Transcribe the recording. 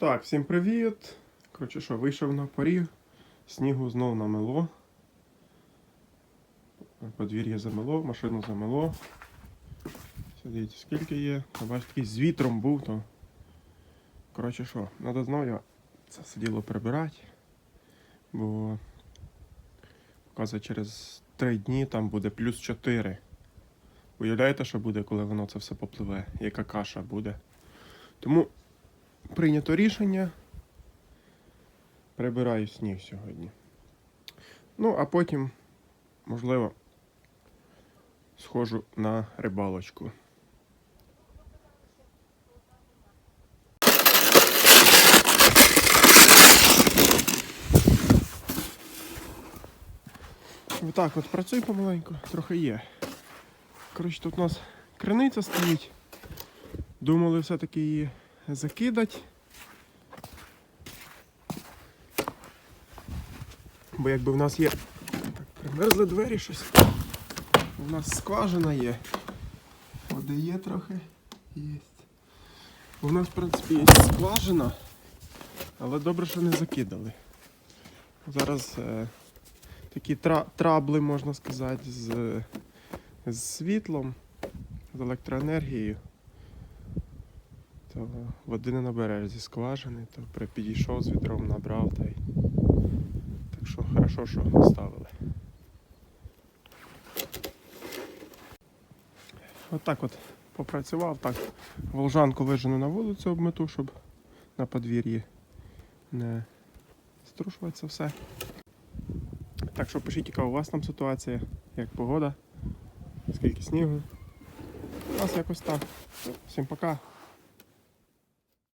Так, всім привіт. Коротше, що, вийшов на поріг, снігу знов намело. Подвір'я замело, машину замело. Дивіться, скільки є. Бачите, такий з вітром був, то. Коротше що, треба знову це все діло прибирати. Бо показує через 3 дні там буде плюс 4. Уявляєте, що буде, коли воно це все попливе? Яка каша буде? Тому прийнято рішення. Прибираю сніг сьогодні. Ну, а потім, можливо, схожу на рибалочку. Отак от працюю помаленьку, трохи є. Коротше, тут у нас криниця стоїть. Думали все-таки її закидати. Бо якби в нас є. Так, примерзли двері щось. У нас скважина є. Води є трохи. Є. У нас, в принципі, є скважина, але добре, що не закидали. Зараз е, такі тра- трабли, можна сказати, з, з світлом, з електроенергією. То води не набереш зі скважини, то підійшов з відром, набрав та й. Так що хорошо, що ставили. Отак от попрацював, так волжанку вижену на вулицю обмету, щоб на подвір'ї не струшувати це все. Так що пишіть, яка у вас там ситуація, як погода, скільки снігу. У нас якось так. Всім пока.